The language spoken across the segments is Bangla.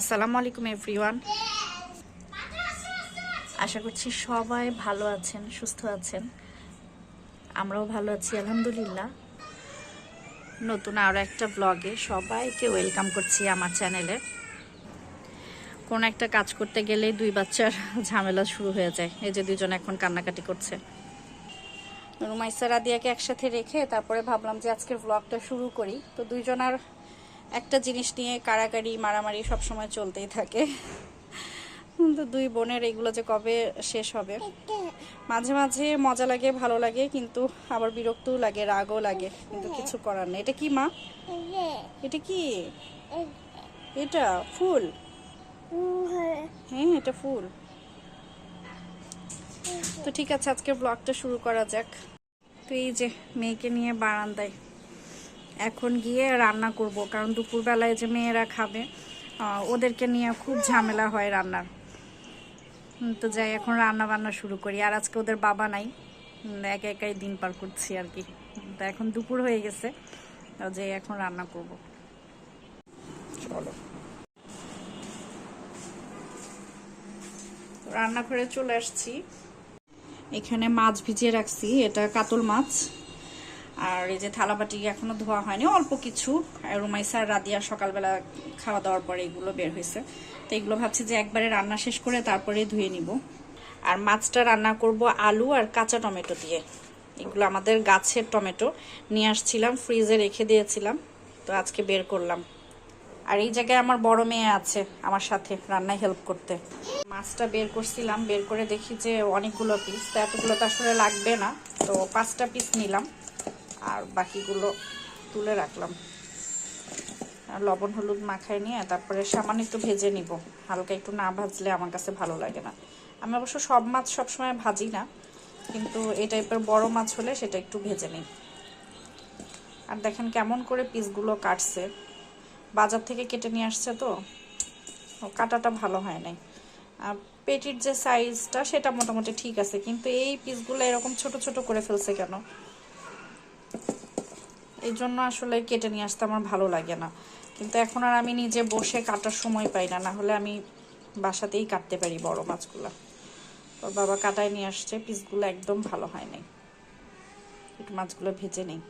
আসসালামু আলাইকুম এভরিওয়ান আশা করছি সবাই ভালো আছেন, সুস্থ আছেন। আমরাও ভালো আছি, আলহামদুলিল্লাহ। নতুন আরও একটা ব্লগে সবাইকে ওয়েলকাম করছি আমার চ্যানেলে কোন একটা কাজ করতে গেলেই দুই বাচ্চার ঝামেলা শুরু হয়ে যায়, এই যে দুজন এখন কান্নাকাটি করছে। রুমাইসা রাদিয়াকে একসাথে রেখে তারপরে ভাবলাম যে আজকের ব্লগটা শুরু করি। তো দুইজন আর একটা জিনিস নিয়ে কাড়াকাড়ি মারামারি সবসময় চলতেই থাকে। তো দুই বোনের এগুলো যে কবে শেষ হবে? মাঝে মাঝে মজা লাগে, ভালো লাগে, কিন্তু আবার বিরক্তও লাগে, রাগও লাগে, কিন্তু কিছু করার নেই। এটা কি, মা? এটা কি? এটা ফুল? হ্যাঁ এটা ফুল। তো ঠিক আছে আজকে ব্লগটা শুরু করা যাক। তো এই যে মেয়েকে নিয়ে বারান্দায় এখন গিয়ে রান্না করব কারণ দুপুরবেলায় যে মেয়েরা খাবে ওদেরকে নিয়ে খুব ঝামেলা হয় রান্নার। তো যাই এখন রান্না বান্না শুরু করি। আর আজকে ওদের বাবা নাই একা একাই দিন পার করছি আর কি। তো এখন দুপুর হয়ে গেছে যাই এখন রান্না করব। চলো। রান্নাঘরে চলে আসছি। এখানে মাছ ভিজিয়ে রাখছি এটা কাতল মাছ। আর এই যে থালাবাটি এখনও ধোয়া হয়নি, অল্প কিছু। আর রুমাইসা আর রাদিয়া সকালবেলা খাওয়া দাওয়ার পরে এগুলো বের হয়েছে। তো এগুলো ভাবছি যে একবারে রান্না শেষ করে তারপরে ধুয়ে নিব। আর মাছটা রান্না করব আলু আর কাঁচা টমেটো দিয়ে। এগুলো আমাদের গাছের টমেটো। নিয়ে আসছিলাম, ফ্রিজে রেখে দিয়েছিলাম। তো আজকে বের করলাম। আর এই জায়গায় আমার বড় মেয়ে আছে আমার সাথে, রান্নায় হেল্প করতে। মাছটা বের করছিলাম, বের করে দেখি যে অনেকগুলো পিস তো এতগুলো তো আসলে লাগবে না। তো পাঁচটা পিস নিলাম। আর বাকিগুলো তুলে রাখলাম। আর লবণ, হলুদ মাখায় নিয়ে তারপরে সামান্য একটু ভেজে নিব। হালকা একটু না ভাজলে আমার কাছে ভালো লাগে না। আমি অবশ্য সব মাছ সবসময় ভাজি না, কিন্তু এই টাইপের বড় মাছ হলে সেটা একটু ভেজে নিই। আর দেখেন কেমন করে পিসগুলো কাটছে। বাজার থেকে কেটে নিয়ে আসছে তো কাটাটা ভালো হয় নাই। পেটির যে সাইজটা সেটা মোটামুটি ঠিক আছে, কিন্তু এই পিসগুলো এরকম ছোট ছোট করে ফেলছে কেন? এই জন্য আসলে কেটে নিয়ে আসতে আমার ভালো লাগে না। কিন্তু এখন আর আমি নিজে বসে কাটার সময় পাই না হলে আমি বাসাতেই কাটতে পারি বড় মাছগুলো। ওর বাবা কাটায় নিয়ে আসছে, পিসগুলো একদম ভালো হয় নাই। একটু মাছগুলো ভেজে নেই।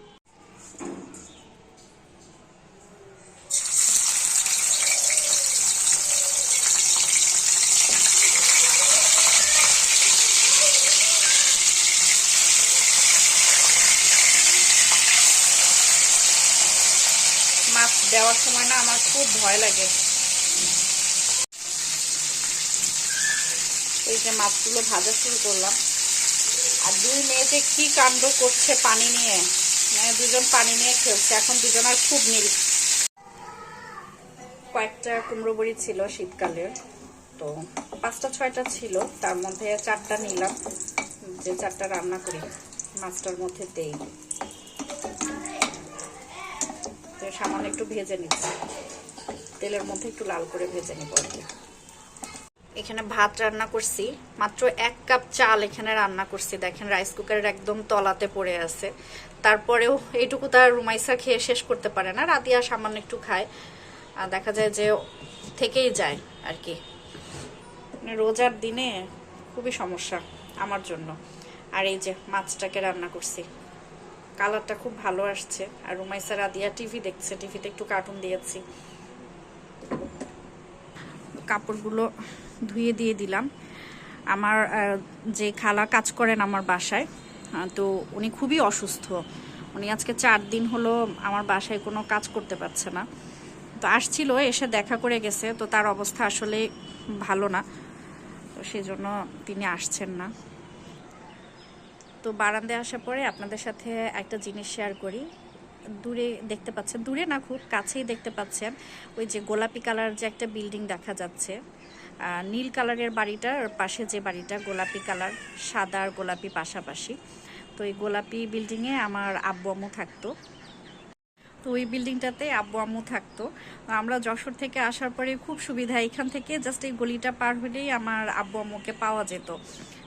মাছ দেওয়ার সময় না আমার খুব ভয় লাগে। এই যে মাছগুলো ভাজা শুরু করলাম। আর দুই মেয়ে যে কি কাণ্ড করছে পানি নিয়ে মানে দুজন পানি নিয়ে খেলছে, এখন দুজন আর খুব নীল কয়েকটা কুমড়ো বড়ি ছিল শীতকালের তো পাঁচটা, ছয়টা ছিল, তার মধ্যে চারটা নিলাম। যে চারটা রান্না করি, মাছটার মধ্যে দেই তো সামান্য একটু ভেজে নিচ্ছি। তেলের মধ্যে একটু লাল করে ভেজে নিব। এখানে ভাত রান্না করছি, মাত্র এক কাপ চাল এখানে রান্না করছি। দেখেন রাইস কুকারের একদম তলাতে পড়ে আছে। তারপরেও এইটুকু তার রুমাইসা খেয়ে শেষ করতে পারে না। রাতিয়া সামান্য একটু খায়। আর দেখা যায় যে থেকেই যায় আর কি। মানে রোজার দিনে খুবই সমস্যা আমার জন্য। আর এই যে মাছটাকে রান্না করছি। কালারটা খুব ভালো আসছে। আর রুমাইসা রাদিয়া টিভি দেখছে। টিভিতে একটু কার্টুন দিয়েছি। কাপড়গুলো ধুয়ে দিয়ে দিলাম। আমার যে খালা কাজ করেন আমার বাসায় তো উনি খুবই অসুস্থ। উনি আজকে চার দিন হলো আমার বাসায় কোনো কাজ করতে পারছে না। তো আসছিল, এসে দেখা করে গেছে। তো তার অবস্থা আসলে ভালো না। তো সেজন্য তিনি আসছেন না। তো বারান্দায় আসার পরে আপনাদের সাথে একটা জিনিস শেয়ার করি। দূরে দেখতে পাচ্ছেন, দূরে না খুব কাছেই দেখতে পাচ্ছেন, ওই যে গোলাপি কালার যে একটা বিল্ডিং দেখা যাচ্ছে। নীল কালারের বাড়িটার পাশে যে বাড়িটা গোলাপি কালার সাদা আর গোলাপি পাশাপাশি। তো এই গোলাপি বিল্ডিংয়ে আমার আব্বু আম্মু থাকতো। তো ওই বিল্ডিংটাতে আব্বু আম্মু থাকতো। আমরা যশোর থেকে আসার পরে খুব সুবিধা, এখান থেকে জাস্ট এই গলিটা পার হলেই আমার আব্বু আম্মুকে পাওয়া যেত।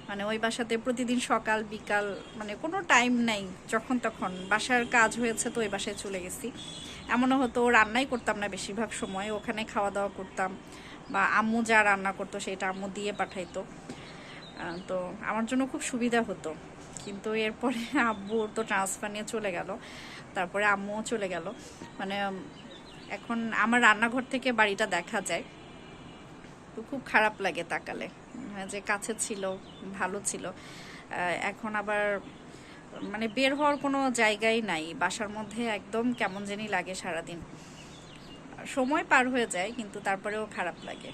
মানে ওই বাসাতে প্রতিদিন সকাল, বিকাল মানে কোনো টাইম নাই, যখন তখন। বাসার কাজ হয়েছে তো ওই বাসায় চলে গেছি। এমনও হতো, রান্নাই করতাম না বেশিরভাগ সময়, ওখানে খাওয়া দাওয়া করতাম। বা আম্মু যা রান্না করতো সেটা আম্মু দিয়ে পাঠাইতো। তো আমার জন্য খুব সুবিধা হতো। কিন্তু এরপরে আব্বু তো ট্রান্সফার নিয়ে চলে গেল। তারপরে আম্মুও চলে গেল। মানে এখন আমার রান্নাঘর থেকে বাড়িটা দেখা যায়। খুব খারাপ লাগে তাকালে। যে কাছে ছিল, ভালো ছিল। এখন আবার মানে বের হওয়ার কোনো জায়গাই নাই। বাসার মধ্যে একদম কেমন জানি লাগে সারাদিন। সময় পার হয়ে যায়, কিন্তু তারপরেও খারাপ লাগে।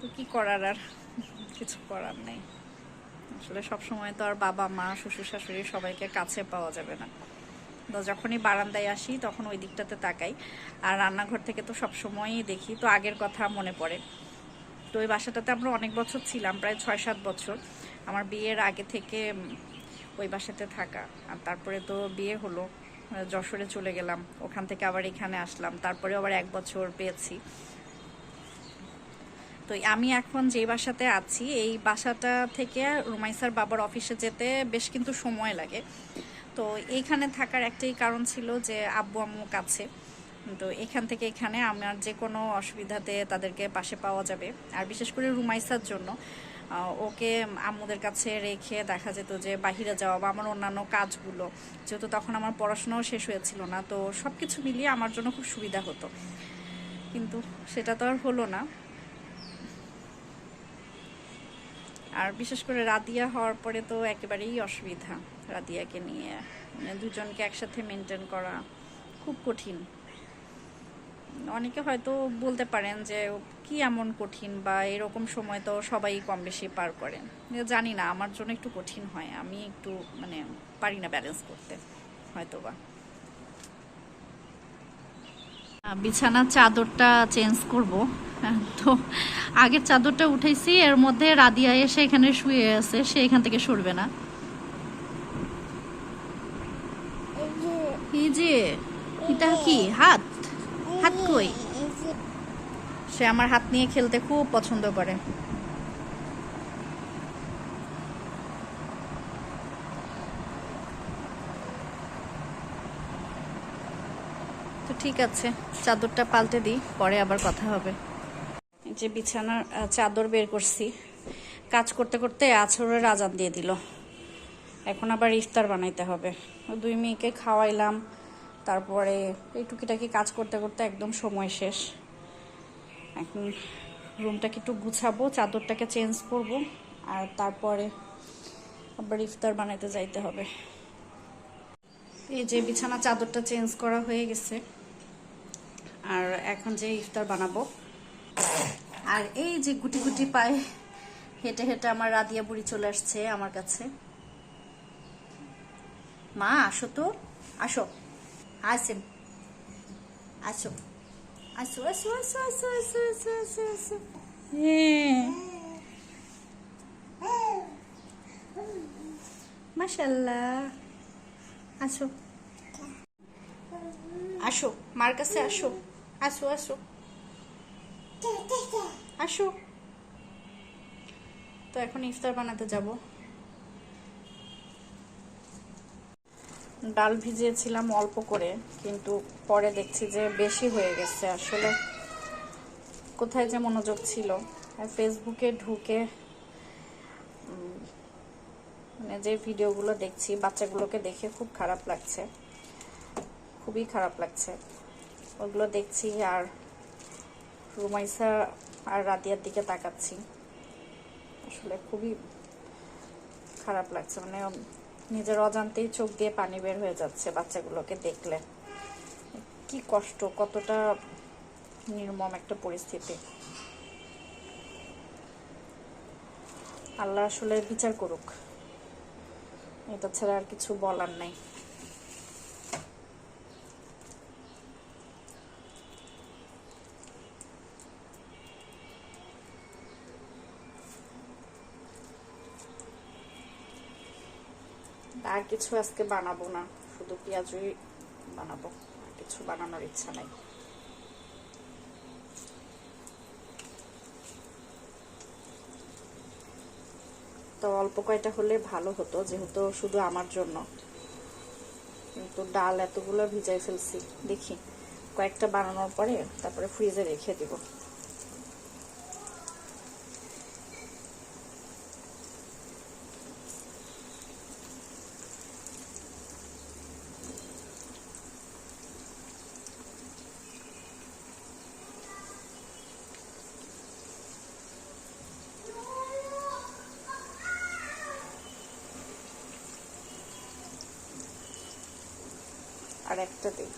তো কি করার আর? কিছু করার নেই। আসলে সব সময় তো আর বাবা, মা, শ্বশুর, শাশুড়ি সবাইকে কাছে পাওয়া যাবে না। তো যখনই বারান্দায় আসি, তখন ওই দিকটাতে তাকাই। আর রান্নাঘর থেকে তো সব সময়ই দেখি, তো আগের কথা মনে পড়ে। তো ওই বাসাটাতে আমরা অনেক বছর ছিলাম, প্রায় ছয় সাত বছর। আমার বিয়ের আগে থেকে ওই বাসাতে থাকা। আর তারপরে তো বিয়ে হলো, যশোরে চলে গেলাম। ওখান থেকে আবার এখানে আসলাম। তারপরে আবার এক বছর পেয়েছি। তো আমি এখন যে বাসাতে আছি, এই বাসাটা থেকে রুমাইসার বাবার অফিসে যেতে বেশ কিন্তু সময় লাগে। তো এইখানে থাকার একটাই কারণ ছিল যে আব্বু আম্মু কাছে। তো এখান থেকে এখানে আমার যে কোনো অসুবিধাতে তাদেরকে পাশে পাওয়া যাবে। আর বিশেষ করে রুমাইসার জন্য ওকে আম্মুদের কাছে রেখে দেখা যেত যে বাহিরে যাওয়া বা আমার অন্যান্য কাজগুলো, যেহেতু তখন আমার পড়াশোনাও শেষ হয়েছিল না, তো সব কিছু মিলিয়ে আমার জন্য খুব সুবিধা হতো। কিন্তু সেটা তো আর হলো না। আর বিশেষ করে রাদিয়া হওয়ার পরে তো একেবারেই অসুবিধা রাদিয়াকে নিয়ে। মানে দুজনকে একসাথে মেনটেন করা খুব কঠিন। অনেকে হয়তো বলতে পারেন যে কি এমন কঠিন বা এরকম সময় তো সবাই কম বেশি পার করেন। জানি না, আমার জন্য একটু কঠিন হয়। আমি একটু মানে পারি না ব্যালেন্স করতে হয়তো বা বিছানার চাদরটা চেঞ্জ করব। তো আগের চাদরটা উঠাইছি এর মধ্যে রাদিয়া এসে এখানে শুয়ে আছে সে এখান থেকে সরবে না। এই যে এটা কি হাত? হাত কই? সে আমার হাত নিয়ে খেলতে খুব পছন্দ করে। তো ঠিক আছে চাদরটা পাল্টে দিই পরে আবার কথা হবে। যে বিছানার চাদর বের করছি, কাজ করতে করতে আছরের আজান দিয়ে দিল। এখন আবার ইফতার বানাইতে হবে। দুই মেয়েকে খাওয়াইলাম, তারপরে এই টুকিটাকি কাজ করতে করতে একদম সময় শেষ। এখন রুমটাকে একটু গুছাবো, চাদরটাকে চেঞ্জ করব, আর তারপরে আবার ইফতার বানাইতে যাইতে হবে। এই যে বিছানা চাদরটা চেঞ্জ করা হয়ে গেছে, আর এখন যে ইফতার বানাবো আর এই যে গুটি গুটি পায়ে হেঁটে হেঁটে আমার রাদিয়া বুড়ি চলে আসছে আমার কাছে। মা আসো তো। আসো। আসেন আসো। আসো আসো আসো আসো আসো আসো আসো আসো। আসো। আসো মার কাছে আসো। আসো আসো। আসো। তো এখন ইফতার বানাতে যাব। ডাল ভিজিয়েছিলাম অল্প করে, কিন্তু পরে দেখছি যে বেশি হয়ে গেছে। আসলে কোথায় যে মনোযোগ ছিল। আর ফেসবুকে ঢুকে মানে যে ভিডিওগুলো দেখছি, বাচ্চাগুলোকে দেখে খুব খারাপ লাগছে। খুবই খারাপ লাগছে। ওগুলো দেখছি আর রুমাইসা আর রাতিয়ার দিকে তাকাচ্ছি। আসলে খুবই খারাপ লাগছে মানে নিজের অজান্তেই চোখ দিয়ে পানি বের হয়ে যাচ্ছে বাচ্চাগুলোকে দেখলে। কি কষ্ট, কতটা নির্মম একটা পরিস্থিতি। আল্লাহ আসলে বিচার করুক। এটা ছাড়া আর কিছু বলার নাই। আর কিছু আজকে বানাবো না, শুধু পেঁয়াজই বানাবো, আর কিছু বানানোর ইচ্ছা নাই। তো অল্প কয়টা হলে ভালো হতো, যেহেতু শুধু আমার জন্য। কিন্তু ডাল এতগুলো ভিজাই ফেলছি, দেখি কয়েকটা বানানোর পরে তারপরে ফ্রিজে রেখে দিব। আর একটা দিই।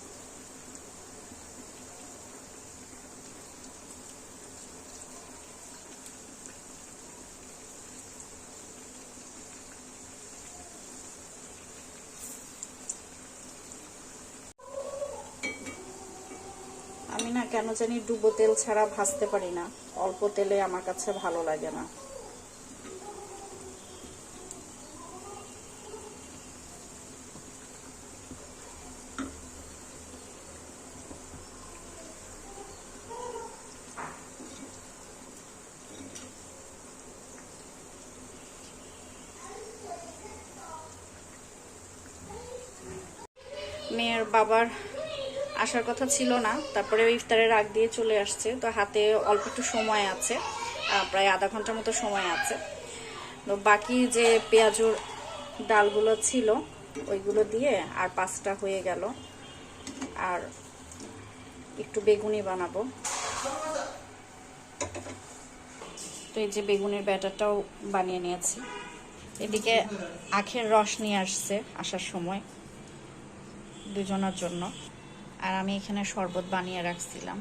আমি না কেন জানি ডুবো তেল ছাড়া ভাজতে পারি না। অল্প তেলে আমার কাছে ভালো লাগে না। মেয়ের বাবার আসার কথা ছিল না। তারপরে ইফতারের আগ দিয়ে চলে আসছে। তো হাতে অল্প একটু সময় আছে। প্রায় আধা ঘণ্টার মতো সময় আছে। তো বাকি যে পেঁয়াজুর ডালগুলো ছিল, ওইগুলো দিয়ে আর পাঁচটা হয়ে গেল। আর একটু বেগুনি বানাবো। তো এই যে বেগুনের ব্যাটারটাও বানিয়ে নিয়েছি। এদিকে আখের রস নিয়ে আসছে আসার সময়। দুজনের জন্য। আর আমি এখানে শরবত বানিয়ে রাখছিলাম।